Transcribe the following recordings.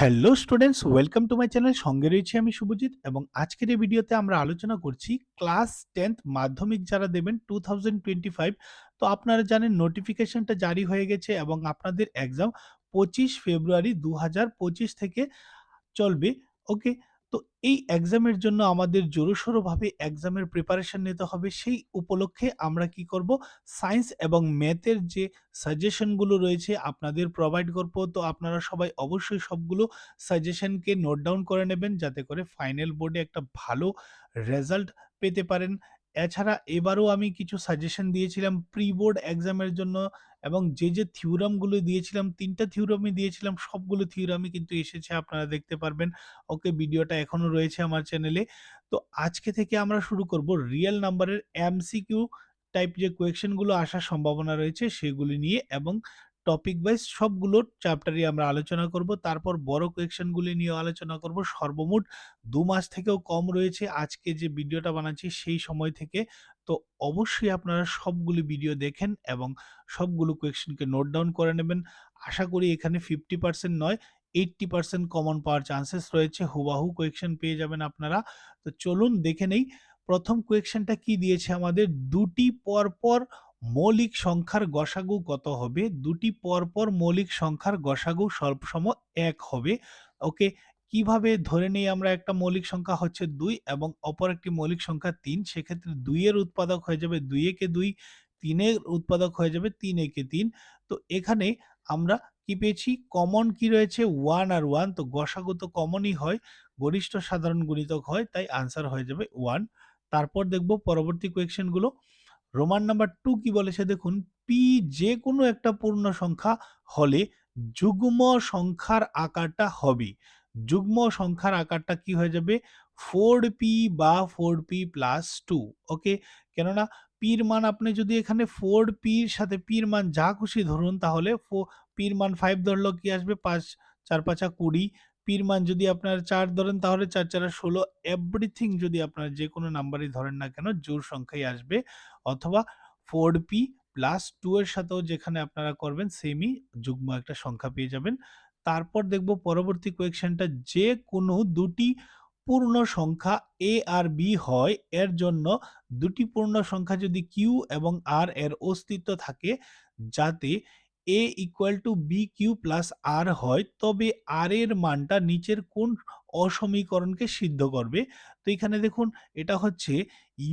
Hello students welcome to my channel সঙ্গে রয়েছি আমি শুভজিৎ এবং আজকের এই ভিডিওতে আমরা আলোচনা করছি ক্লাস টেন্থ মাধ্যমিক যারা দেবেন টু থাউজেন্ড টোয়েন্টি ফাইভ তো আপনারা জানেন নোটিফিকেশনটা জারি হয়ে গেছে এবং আপনাদের এক্সাম পঁচিশ ফেব্রুয়ারি দু হাজার পঁচিশ থেকে চলবে। ওকে তো এই এক্সামের জন্য আমাদের জোরসোরোভাবে এক্সামের প্রিপারেশন নিতে হবে। সেই উপলক্ষে আমরা কি করব? সায়েন্স এবং ম্যাথের যে সাজেশনগুলো রয়েছে আপনাদের প্রোভাইড করব। তো আপনারা সবাই অবশ্যই সবগুলো সাজেশনকে নোট ডাউন করে নেবেন যাতে করে ফাইনাল বোর্ডে একটা ভালো রেজাল্ট পেতে পারেন। এছাড়া এবারও আমি কিছু সাজেশন দিয়েছিলাম প্রি বোর্ড এক্সামের জন্য এবং যে যে থিওরামগুলো দিয়েছিলাম, তিনটা থিওরামই দিয়েছিলাম, সবগুলো থিওরামই কিন্তু এসেছে, আপনারা দেখতে পারবেন। ওকে, ভিডিওটা এখনও রয়েছে আমার চ্যানেলে তো আজকে থেকে আমরা শুরু করব রিয়েল নাম্বারের এমসিকিউ টাইপ যে কোয়েকশনগুলো আসার সম্ভাবনা রয়েছে, সেগুলি নিয়ে এবং টপিক ওয়াইজ সবগুলো চ্যাপ্টারই আমরা আলোচনা করব। তারপর বড় কোয়েকশনগুলি নিয়ে আলোচনা করব। সর্বমোট দু মাস থেকেও কম রয়েছে। আজকে যে ভিডিওটা বানাচ্ছি সেই সময় থেকে। তো অবশ্যই আপনারা সবগুলি ভিডিও দেখেন এবং সবগুলো কোয়েকশনকে নোট ডাউন করে নেবেন। আশা করি এখানে ফিফটি পার্সেন্ট নয় এইটটি পার্সেন্ট কমন পাওয়ার চান্সেস রয়েছে। হুবাহু কোয়েকশন পেয়ে যাবেন আপনারা। তো চলুন দেখে নেই, প্রথম কোয়েকশনটা কি দিয়েছে আমাদের? দুটি পরপর মৌলিক সংখ্যার গসাগু কত হবে? দুটি পরপর মৌলিক সংখ্যার গসাগু সর্বসম এক হবে। ওকে, কীভাবে ধরে নেই আমরা একটা মৌলিক সংখ্যা হচ্ছে দুই এবং অপর একটি মৌলিক সংখ্যা তিন? সেক্ষেত্রে দুইয়ের উৎপাদক হয়ে যাবে দুই একে দুই, তিনের উৎপাদক হয়ে যাবে তিন একে তিন। তো এখানে আমরা কি পেয়েছি? কমন কি রয়েছে? ওয়ান আর ওয়ান। তো গসাগু তো কমনই হয়, গরিষ্ঠ সাধারণ গুণিতক হয়, তাই আনসার হয়ে যাবে ওয়ান। তারপর দেখব পরবর্তী কোয়েকশনগুলো রোমান নাম্বার টু কি বলে সে দেখুন পি যে কোনো একটা পূর্ণ সংখ্যা হলে যুগ্ম সংখ্যার আকারটা হবে। যুগ্ম সংখ্যার আকারটা কি হয়ে যাবে? ফোর পি বা four P plus two okay কেননা পির মান আপনি যদি এখানে ফোর পির সাথে পির মান যা খুশি ধরুন, তাহলে পির মান ফাইভ ধরলো কি আসবে? পাঁচ, চার পাঁচা কুড়ি পির মান যদি আপনার চার ধরেন, তাহলে চার, চারা ষোলো এভরিথিং যদি আপনার যে কোনো নাম্বারই ধরেন না কেন জোর সংখ্যাই আসবে। অথবা ফোর পি প্লাস টু এর সাথেও যেখানে আপনারা করবেন সেমই যুগ্ম একটা সংখ্যা পেয়ে যাবেন। তারপর দেখব পরবর্তী কোয়েকশনটা যে কোনো দুটি পূর্ণ সংখ্যা এ আর বি হয়, এর জন্য দুটি পূর্ণ সংখ্যা যদি কিউ এবং আর এর অস্তিত্ব থাকে, যাতে A equal to B Q plus R হয়, তবে আর এর মানটা নিচের কোন অসমীকরণকে সিদ্ধ করবে? তো এখানে দেখুন, এটা হচ্ছে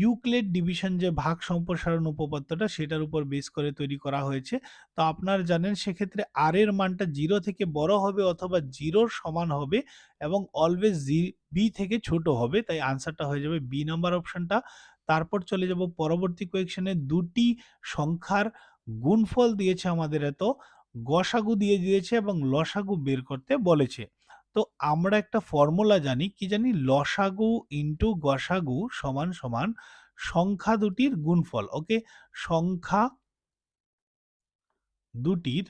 ইউক্লেড ডিভিশন যে ভাগ সম্প্রসারণ উপপাদ্যটা, সেটার উপর বেস করে তৈরি করা হয়েছে। তো আপনারা জানেন, সেক্ষেত্রে আর এর মানটা জিরো থেকে বড় হবে অথবা জিরোর সমান হবে এবং অলওয়েজ জি বি থেকে ছোট হবে, তাই আনসারটা হয়ে যাবে বি নাম্বার অপশনটা তারপর চলে যাব পরবর্তী কোয়েকশনে দুটি সংখ্যার গুণফল দিয়েছে আমাদের এত, গসাগু দিয়ে দিয়েছে এবং লসাগু বের করতে বলেছে। তো আমরা একটা ফর্মুলা জানি, কি জানি? লসাগু ইন্টু গসাগু সমান সমান সংখ্যা দুটির গুণফল, ওকে? সংখ্যা দুটির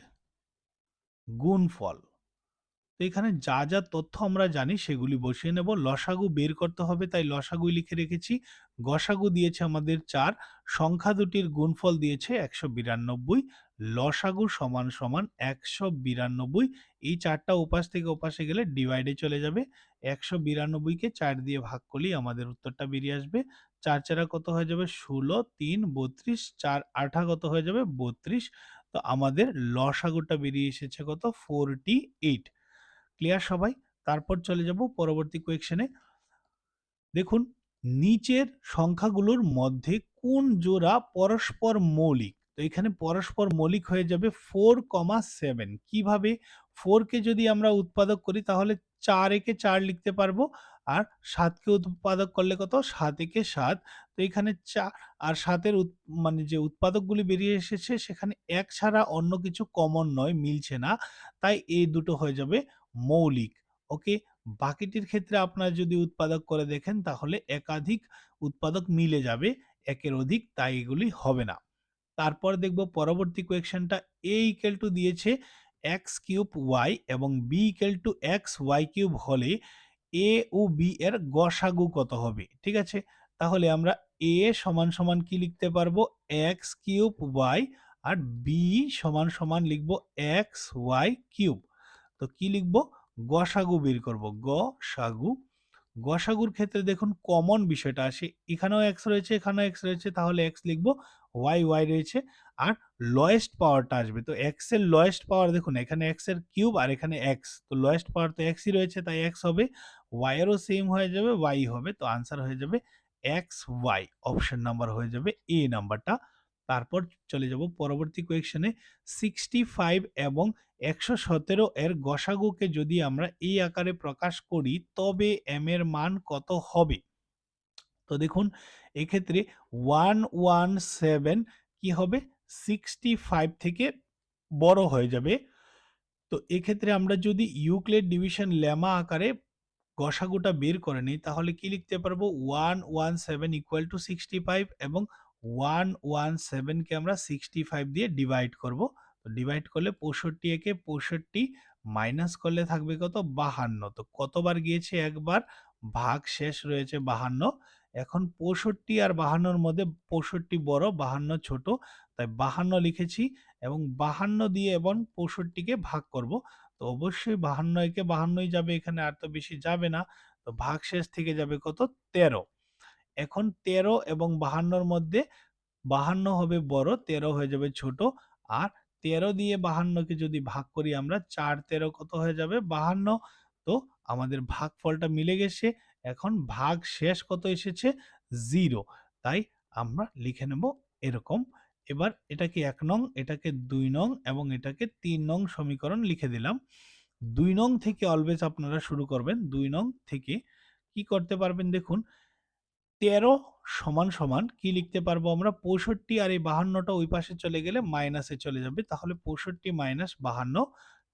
গুণফল। তো এখানে যা যা তথ্য আমরা জানি সেগুলি বসিয়ে নেব। লসাগু বের করতে হবে, তাই লসাগু লিখে রেখেছি। গসাগু দিয়েছে আমাদের চার, সংখ্যা দুটির গুণফল দিয়েছে একশো বিরানব্বই, লসাগু সমান সমান একশো বিরানব্বই। এই চারটা উপাস থেকে উপাসে গেলে ডিভাইডে চলে যাবে। একশো বিরানব্বইকে চার দিয়ে ভাগ করলেই আমাদের উত্তরটা বেরিয়ে আসবে। চার চারা কত হয়ে যাবে? ষোলো, তিন, বত্রিশ, চার আঠা কত হয়ে যাবে? বত্রিশ। তো আমাদের লসাগুটা বেরিয়ে এসেছে কত? ফোরটি এইট ক্লিয়ার সবাই, তারপর চলে যাব পরবর্তী কোয়েকশনে দেখুন, নিচের সংখ্যাগুলোর মধ্যে কোন জোড়া পরস্পর মৌলিক? তো এখানে পরস্পর মৌলিক হয়ে যাবে ফোর কমা সেভেন কীভাবে? ফোরকে যদি আমরা উৎপাদক করি, তাহলে চার একে চার লিখতে পারব, আর সাতকে উৎপাদক করলে কত? সাত একে সাত। তো এখানে চার আর সাতের মানে যে উৎপাদকগুলি বেরিয়ে এসেছে, সেখানে এক ছাড়া অন্য কিছু কমন নয়, মিলছে না। তাই এই দুটো হয়ে যাবে। মৌলিক। ওকে? বাকিটির ক্ষেত্রে আপনারা যদি উৎপাদক করে দেখেন, তাহলে একাধিক উৎপাদক মিলে যাবে, একের অধিক, তাই এগুলি হবে না। তারপর দেখব পরবর্তী কোয়েকশনটা এ ইকেল টু দিয়েছে এক্স কিউব ওয়াই এবং B equal to X Y cube হলে এ ও বি এর গসাগু কত হবে, ঠিক আছে? তাহলে আমরা এ সমান সমান কি লিখতে পারব? এক্স কিউব ওয়াই আর বি সমান সমান লিখব এক্স ওয়াই কিউব তো কি লিখব? গসাগু বের করব। গসাগু গসাগুর ক্ষেত্রে দেখুন কমন বিষয়টা আসে এখানেও এক্স রয়েছে, এখানেও এক্স রয়েছে, তাহলে এক্স লিখব ওয়াই ওয়াই রয়েছে। আর লয়েস্ট পাওয়ারটা আসবে। তো এক্সের লয়েস্ট পাওয়ার দেখুন, এখানে এক্সের কিউব আর এখানে এক্স তো লয়েস্ট পাওয়ার তো এক্সই রয়েছে, তাই এক্স হবে। ওয়াই এরও সেম হয়ে যাবে ওয়াই হবে। তো আনসার হয়ে যাবে এক্স ওয়াই অপশন নাম্বার হয়ে যাবে এ নাম্বারটা তারপর চলে যাব পরবর্তী কোয়েকশনে সিক্সটি ফাইভ এবং একশো সতেরো এর গসাগুকে যদি আমরা এই আকারে প্রকাশ করি, তবে এম এর মান কত হবে? তো দেখুন, এক্ষেত্রে ওয়ান ওয়ান সেভেন কি হবে? সিক্সটি ফাইভ থেকে বড় হয়ে যাবে। তো এক্ষেত্রে আমরা যদি ইউক্লেড ডিভিশন লেমা আকারে গসাগুটা বের করে নিই, তাহলে কি লিখতে পারব? One one seven equal to sixty five এবং ওয়ান ওয়ান সেভেনকে আমরা সিক্সটি ফাইভ দিয়ে ডিভাইড করব। ডিভাইড করলে পঁয়ষট্টি একে পঁয়ষট্টি মাইনাস করলে থাকবে কত? বাহান্ন। তো কতবার গিয়েছে একবার? ভাগ শেষ রয়েছে বাহান্ন। এখন পঁয়ষট্টি আর বাহান্নর মধ্যে পঁয়ষট্টি বড়, বাহান্ন ছোট। তাই বাহান্ন লিখেছি এবং বাহান্ন দিয়ে এবং পঁয়ষট্টিকে ভাগ করব। তো অবশ্যই বাহান্ন একে বাহান্নই যাবে এখানে, আর তো বেশি যাবে না। তো ভাগ শেষ থেকে যাবে কত? তেরো। এখন তেরো এবং বাহান্নর মধ্যে বাহান্ন হবে বড়, তেরো হয়ে যাবে ছোট। আর তেরো দিয়ে বাহান্নকে যদি ভাগ করি আমরা, চার তেরো কত হয়ে যাবে? বাহান্ন। তো আমাদের ভাগফলটা মিলে গেছে। এখন ভাগ শেষ কত এসেছে? জিরো। তাই আমরা লিখে নেব এরকম। এবার এটাকে এক নং, এটাকে দুই নং এবং এটাকে তিন নং সমীকরণ লিখে দিলাম। দুই নং থেকে অলওয়েজ আপনারা শুরু করবেন। দুই নং থেকে কি করতে পারবেন দেখুন তেরো সমান সমান কি লিখতে পারব আমরা? পঁয়ষট্টি আর এই বাহান্নটা ওই পাশে চলে গেলে মাইনাসে চলে যাবে। তাহলে পঁয়ষট্টি মাইনাস বাহান্ন,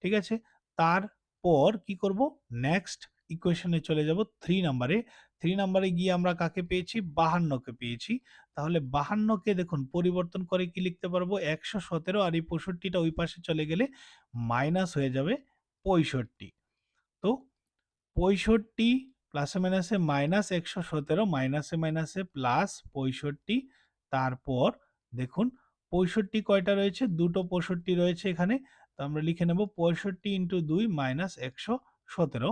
ঠিক আছে? তারপর কি করব? নেক্সট ইকুয়েশনে চলে যাব থ্রি নাম্বারে থ্রি নাম্বারে গিয়ে আমরা কাকে পেয়েছি? বাহান্নকে পেয়েছি। তাহলে বাহান্নকে দেখুন, পরিবর্তন করে কি লিখতে পারব? একশো সতেরো আর এই পঁয়ষট্টিটা ওই পাশে চলে গেলে মাইনাস হয়ে যাবে পঁয়ষট্টি। তো পঁয়ষট্টি প্লাসে মাইনাসে মাইনাস একশো সতেরো মাইনাসে মাইনাসে প্লাস পঁয়ষট্টি, তারপর দেখুন পঁয়ষট্টি কয়টা রয়েছে? দুটো পঁয়ষট্টি রয়েছে এখানে। তো আমরা লিখে নেব পঁয়ষট্টি ইন্টু দুই মাইনাস একশো সতেরো।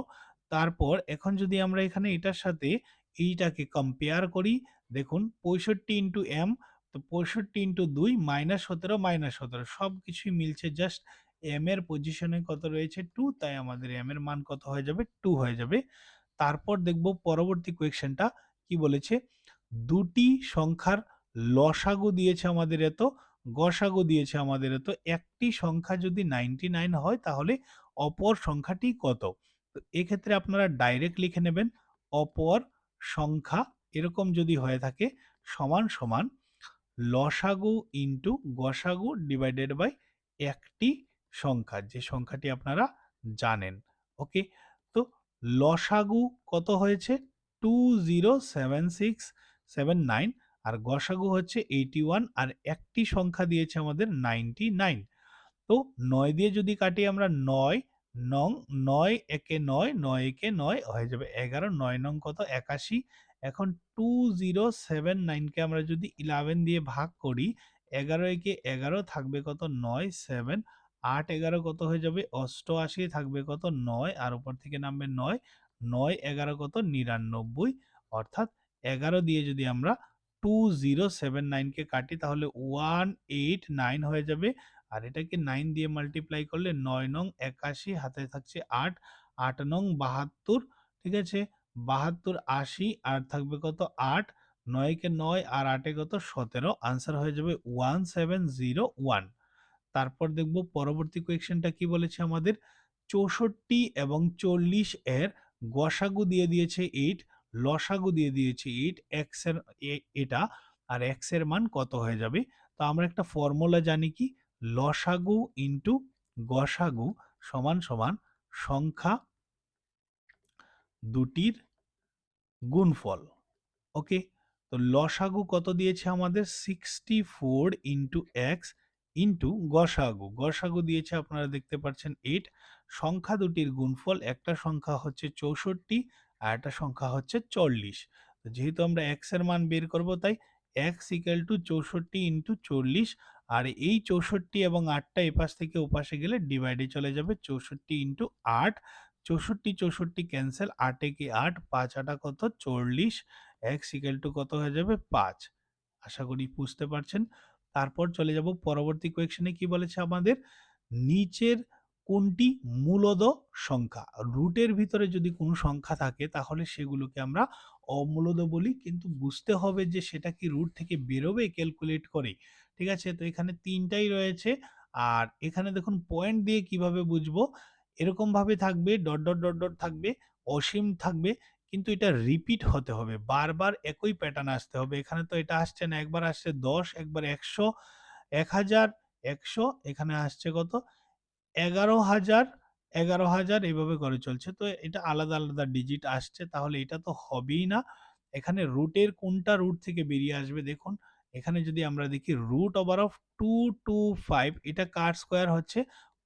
তারপর এখন যদি আমরা এখানে এটার সাথে এইটাকে কম্পেয়ার করি, দেখুন পঁয়ষট্টি ইন্টু এম তো পঁয়ষট্টি ইন্টু দুই মাইনাস সতেরো মাইনাস সতেরো সব কিছুই মিলছে জাস্ট এম এর পজিশনে কত রয়েছে? টু তাই আমাদের এম এর মান কত হয়ে যাবে? টু হয়ে যাবে। তারপর দেখব পরবর্তী কোয়েকশনটা কি বলেছে, দুটি সংখ্যার লসাগু দিয়েছে আমাদের এত, গসাগু দিয়েছে আমাদের এত, একটি সংখ্যা যদি নাইনটি নাইন হয় তাহলে অপর সংখ্যাটি কত? তো এক্ষেত্রে আপনারা ডাইরেক্ট লিখে নেবেন, অপর সংখ্যা এরকম যদি হয়ে থাকে, সমান সমান লসাগু ইন্টু গসাগু ডিভাইডেড বাই একটি সংখ্যা, যে সংখ্যাটি আপনারা জানেন ওকে লসাগু কত হয়েছে? Two zero seven six seven nine আর গসাগু হচ্ছে এইটি ওয়ান আর একটি সংখ্যা দিয়েছে আমাদের নাইনটি নাইন। তো নয় দিয়ে যদি কাটি আমরা নয়, নং, নয় একে নয় নয় একে নয় হয়ে যাবে এগারো, নয় নং কত? একাশি। এখন টু জিরো সেভেন নাইনকে আমরা যদি ইলেভেন দিয়ে ভাগ করি, এগারো একে এগারো থাকবে কত? নয় সেভেন আট এগারো কত হয়ে যাবে? অষ্টআশি থাকবে কত? নয়। আর উপর থেকে নামবে নয়। নয় এগারো কত? নিরানব্বই। অর্থাৎ এগারো দিয়ে যদি আমরা টু জিরো সেভেন নাইনকে কাটি, তাহলে ওয়ান এইট নাইন হয়ে যাবে। আর এটাকে নাইন দিয়ে মাল্টিপ্লাই করলে নয় নং একাশি, হাতে থাকছে আট। আট নং বাহাত্তর, ঠিক আছে? বাহাত্তর, আশি, আর থাকবে কত? আট। নয়কে নয় আর আটে কত? সতেরো। আনসার হয়ে যাবে ওয়ান সেভেন জিরো ওয়ান। তারপর দেখব পরবর্তী কোয়েকশনটা কি বলেছে আমাদের? চৌষট্টি এবং চল্লিশ এর গসাগু দিয়ে দিয়েছে এইট লসাগু দিয়ে দিয়েছে এইট এক্সের এটা, আর এক্সের মান কত হয়ে যাবে? তো আমরা একটা ফর্মুলা জানি কি? লসাগু ইন্টু গসাগু সমান সমান সংখ্যা দুটির গুণফল। ওকে তো লসাগু কত দিয়েছে আমাদের? Sixty four into X into গসাগু। গসাগু দিয়েছে আপনারা দেখতে পাচ্ছেন এইট। সংখ্যা দুটির গুণফল, একটা সংখ্যা হচ্ছে চৌষট্টি আর একটা সংখ্যা হচ্ছে চল্লিশ। যেহেতু আমরা এক্সের মান বের করব, তাই এক্স ইকাল টু চৌষট্টি ইন্টু চল্লিশ আর এই চৌষট্টি এবং আটটা এপাশ থেকে ওপাশে গেলে ডিভাইডে চলে যাবে চৌষট্টি ইন্টু আট। চৌষট্টি চৌষট্টি ক্যান্সেল আট একে আট, পাঁচ আটা কত? চল্লিশ। এক্স ইকাল টু কত হয়ে যাবে? পাঁচ। আশা করি বুঝতে পারছেন। তারপর চলে যাব পরবর্তী কোয়েকশনে কি বলেছে আমাদের? নিচের কোনটি মূলদ সংখ্যা? রুটের ভিতরে যদি কোনো সংখ্যা থাকে, তাহলে সেগুলোকে আমরা অমূলদ বলি। কিন্তু বুঝতে হবে যে সেটা কি রুট থেকে বেরোবে ক্যালকুলেট করে। ঠিক আছে? তো এখানে তিনটাই রয়েছে। আর এখানে দেখুন পয়েন্ট দিয়ে কীভাবে বুঝব? এরকম ভাবে থাকবে ডট ডট ডট ডট থাকবে, অসীম থাকবে। কিন্তু এটা রিপিট হতে হবে। বারবার একই প্যাটার্ন আসতে হবে। এখানে তো এটা আসছে না, একবার আসছে দশ, একবার একশো, এক হাজার, একশো, এখানে আসছে কত? এগারো হাজার এগারো হাজার এইভাবে করে চলছে। তো এটা আলাদা আলাদা ডিজিট আসছে, তাহলে এটা তো হবেই না। এখানে রুটের কোনটা রুট থেকে বেরিয়ে আসবে দেখুন। এখানে যদি আমরা দেখি root over of two two five এটা কার স্কোয়ার হচ্ছে?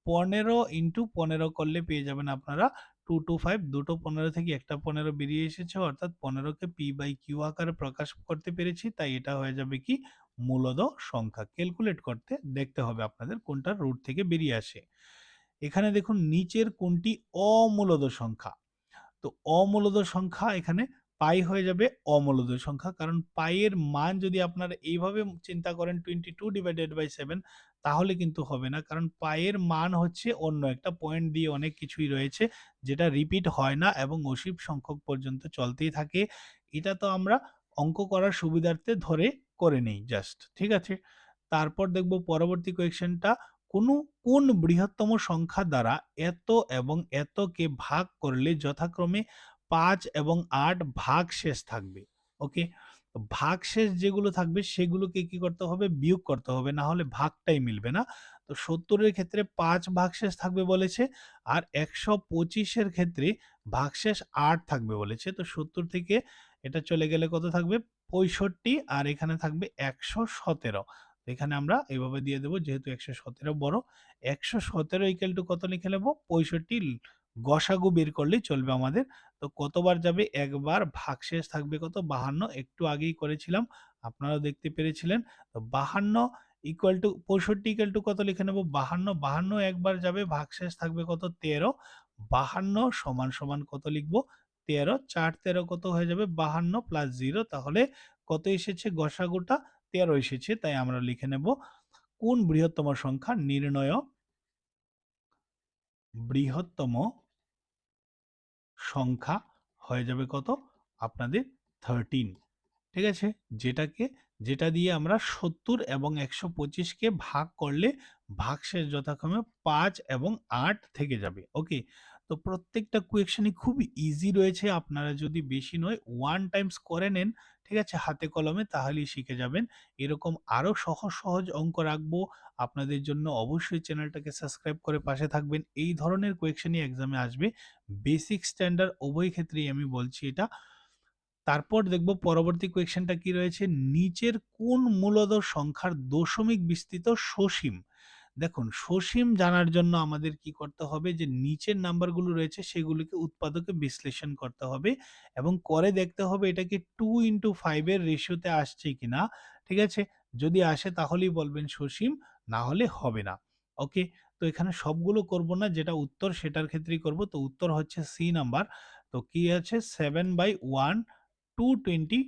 পনেরো ইন্টু পনেরো করলে পেয়ে যাবেন আপনারা টু টু ফাইভ, দুটো পনেরো থেকে একটা পনেরো বেরিয়ে এসেছে, অর্থাৎ পনেরোকে পি বাই কিউ আকারে প্রকাশ করতে পেরেছি, তাই এটা হয়ে যাবে কি? মূলদ সংখ্যা। ক্যালকুলেট করতে দেখতে হবে আপনাদের কোনটা রুট থেকে বেরিয়ে আসে। এখানে দেখুন, নিচের কোনটি অমূলদ সংখ্যা? তো অমূলদ সংখ্যা এখানে পাই হয়ে যাবে অমূলদ সংখ্যা। কারণ পাইয়ের মান যদি আপনারা এইভাবে চিন্তা করেন twenty two divided by seven তাহলে কিন্তু হবে না। কারণ পাইয়ের মান হচ্ছে অন্য একটা পয়েন্ট দিয়ে অনেক কিছুই রয়েছে, যেটা রিপিট হয় না এবং অসীম সংখ্যক পর্যন্ত চলতেই থাকে। এটা তো আমরা অঙ্ক করার সুবিধার্থে ধরে করে নেই জাস্ট ঠিক আছে? তারপর দেখব পরবর্তী কোয়েকশনটা কোনো, কোন বৃহত্তম সংখ্যা দ্বারা এত এবং এতকে ভাগ করলে যথাক্রমে পাঁচ এবং আট ভাগ শেষ থাকবে ওকে ভাগ শেষ যেগুলো থাকবে সেগুলোকে কি করতে হবে? বিয়োগ করতে হবে, না হলে ভাগটাই মিলবে না। তো সত্তরের ক্ষেত্রে পাঁচ ভাগশেষ থাকবে বলেছে, আর একশো পঁচিশের ক্ষেত্রে ভাগশেষ আট থাকবে বলেছে। তো সত্তর থেকে এটা চলে গেলে কত থাকবে? পঁয়ষট্টি, আর এখানে থাকবে একশো সতেরো। এখানে আমরা এইভাবে দিয়ে দেবো, যেহেতু একশো সতেরো বড়, একশো সতেরো ইকাল টু কত লিখে নেব? পঁয়ষট্টি গসাগু বের করলেই চলবে আমাদের। তো কতবার যাবে? একবার ভাগশেষ থাকবে কত? বাহান্ন। একটু আগেই করেছিলাম। আপনারা দেখতে পেরেছিলেন। তো বাহান্ন ইকুয়াল টু পঁয়ষট্টি ইকুয়াল টু কত লিখে নেব? বাহান্ন। বাহান্ন একবার যাবে, ভাগশেষ থাকবে কত? তেরো। বাহান্ন সমান সমান কত লিখব? তেরো। চার তেরো কত হয়ে যাবে? বাহান্ন প্লাস জিরো তাহলে কত এসেছে গসাগুটা? তেরো এসেছে, তাই আমরা লিখে নেব। কোন বৃহত্তম সংখ্যা? নির্ণয় বৃহত্তম সংখ্যা হয়ে যাবে কত? আপনাদের থার্টিন ঠিক আছে? যেটাকে, যেটা দিয়ে আমরা সত্তর এবং একশো পঁচিশকে ভাগ করলে ভাগশেষ যথাক্রমে পাঁচ এবং আট থেকে যাবে ওকে তো প্রত্যেকটা কোয়েকশনই খুব ইজি রয়েছে, আপনারা যদি বেশি নয় ওয়ান টাইমস করে নেন ঠিক আছে? হাতে কলমে তাহলেই শিখে যাবেন। এরকম আরও সহজ সহজ অঙ্ক রাখব। আপনাদের জন্য অবশ্যই চ্যানেলটাকে সাবস্ক্রাইব করে পাশে থাকবেন। এই ধরনের কোয়েকশনই এক্সামে আসবে। বেসিক স্ট্যান্ডার্ড উভয় ক্ষেত্রেই আমি বলছি এটা। তারপর দেখব পরবর্তী কোয়েকশনটা কি রয়েছে? নিচের কোন মূলদ সংখ্যার দশমিক বিস্তৃত সসীম? দেখুন, সসীম জানার জন্য আমাদের কি করতে হবে? যে নিচের নাম্বারগুলো রয়েছে, সেগুলিকে উৎপাদকে বিশ্লেষণ করতে হবে এবং করে দেখতে হবে এটা কি টু ইন্টু ফাইভের রেশিওতে আসছে কিনা। ঠিক আছে? যদি আসে তাহলেই বলবেন সসীম, না হলে হবে না। ওকে তো এখানে সবগুলো করব না, যেটা উত্তর সেটার ক্ষেত্রেই করব। তো উত্তর হচ্ছে সি নাম্বার তো কি আছে? Seven by one two twenty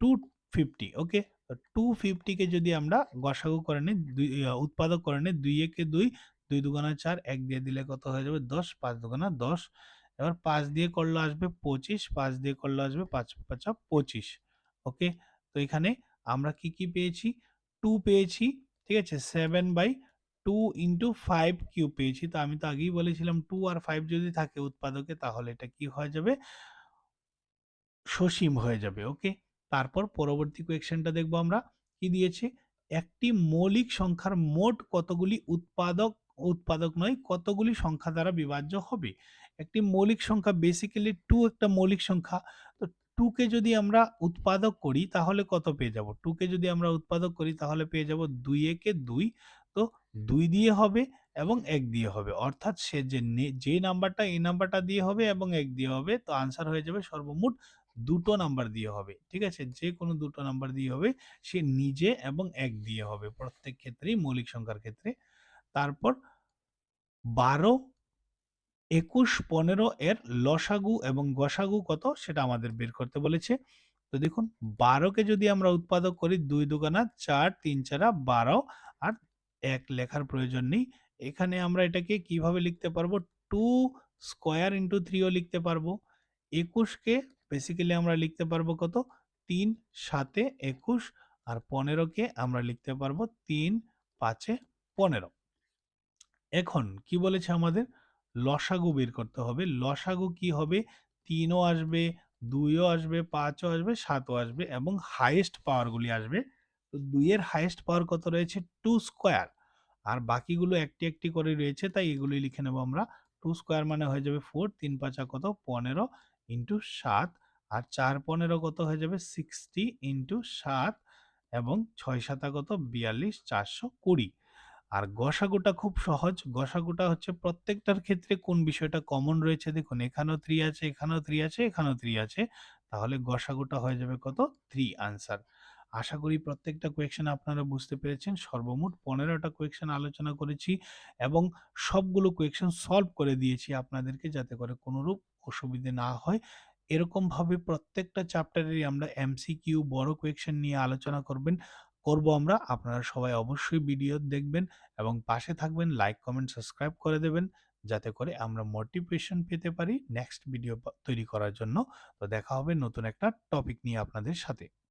two fifty okay two ফিফটিকে যদি আমরা গসাগু করে নিই, দুই উৎপাদক করে নিই, দুই একে দুই দুই দুগানা চার, এক দিয়ে দিলে কত হয়ে যাবে? দশ, পাঁচ দুগানা দশ। এবার পাঁচ দিয়ে করলে আসবে পঁচিশ, পাঁচ দিয়ে করলে আসবে পাঁচ, পাঁচা, পঁচিশ। ওকে? তো এখানে আমরা কি কি পেয়েছি? টু পেয়েছি, ঠিক আছে? Seven by two into five Q পেয়েছি। তো আমি তো আগেই বলেছিলাম টু আর ফাইভ যদি থাকে উৎপাদকে, তাহলে এটা কি হয়ে যাবে? সসীম হয়ে যাবে, ওকে? তারপর পরবর্তী কোয়েকশনটা দেখব আমরা। কি দিয়েছে? একটি মৌলিক সংখ্যার মোট কতগুলি উৎপাদক উৎপাদক নয়, কতগুলি সংখ্যা দ্বারা বিভাজ্য হবে? একটি মৌলিক সংখ্যা বেসিক্যালি টু একটা মৌলিক সংখ্যা। তো টুকে যদি আমরা উৎপাদক করি, তাহলে কত পেয়ে যাব? টুকে যদি আমরা উৎপাদক করি, তাহলে পেয়ে যাব দুই একে দুই। তো দুই দিয়ে হবে এবং এক দিয়ে হবে। অর্থাৎ সে যে যে নাম্বারটা এই নাম্বারটা দিয়ে হবে এবং এক দিয়ে হবে। তো আনসার হয়ে যাবে সর্বমোট দুটো নাম্বার দিয়ে হবে, ঠিক আছে? যে কোনো দুটো নাম্বার দিয়ে হবে, সে নিজে এবং এক দিয়ে হবে, প্রত্যেক ক্ষেত্রেই মৌলিক সংখ্যার ক্ষেত্রে। তারপর বারো, একুশ, পনেরো এর লসাগু এবং গসাগু কত? সেটা আমাদের বের করতে বলেছে। তো দেখুন বারোকে যদি আমরা উৎপাদক করি, দুই দুগানা চার, তিন চারা বারো, আর এক লেখার প্রয়োজন নেই। এখানে আমরা এটাকে কীভাবে লিখতে পারব? টু স্কোয়ার ইন্টু থ্রিও লিখতে পারব। একুশকে বেসিক্যালি আমরা লিখতে পারব কত? তিন সাতে একুশ আর পনেরোকে আমরা লিখতে পারব তিন পাঁচে পনেরো। এখন কি বলেছে আমাদের? লসাগু বের করতে হবে। লসাগু কি হবে? তিনও আসবে, দুইও আসবে, পাঁচও আসবে, সাতও আসবে এবং হাইয়েস্ট পাওয়ারগুলি আসবে। তো দুইয়ের হাইয়েস্ট পাওয়ার কত রয়েছে? টু স্কোয়ার আর বাকিগুলো একটি একটি করে রয়েছে, তাই এগুলি লিখে নেব আমরা। টু স্কোয়ার মানে হয়ে যাবে ফোর তিন পাঁচা কত? পনেরো ইন্টু সাত আর চার পনেরো কত হয়ে যাবে? সিক্সটি ইন্টু সাত এবং ছয় সাতা কত বিয়াল্লিশ চারশো কুড়ি। আর গসাগুটা খুব সহজ। গসাগুটা হচ্ছে প্রত্যেকটার ক্ষেত্রে কোন বিষয়টা কমন রয়েছে? দেখুন, এখানেও থ্রি আছে, এখানেও থ্রি আছে, এখানেও থ্রি আছে। তাহলে গসাগুটা হয়ে যাবে কত? থ্রি আনসার আশা করি প্রত্যেকটা কোয়েকশন আপনারা বুঝতে পেরেছেন। সর্বমোট পনেরোটা কোয়েকশন আলোচনা করেছি এবং সবগুলো কোয়েকশন সলভ করে দিয়েছি আপনাদেরকে যাতে করে কোনোরূপ অসুবিধে না হয়। এরকমভাবে প্রত্যেকটা চ্যাপ্টারেরই আমরা এমসিকিউ বড় কোয়েকশন নিয়ে আলোচনা করবেন, করব আমরা। আপনারা সবাই অবশ্যই ভিডিও দেখবেন এবং পাশে থাকবেন লাইক কমেন্ট সাবস্ক্রাইব করে দেবেন যাতে করে আমরা মোটিভেশন পেতে পারি নেক্সট ভিডিও তৈরি করার জন্য। তো দেখা হবে নতুন একটা টপিক নিয়ে আপনাদের সাথে।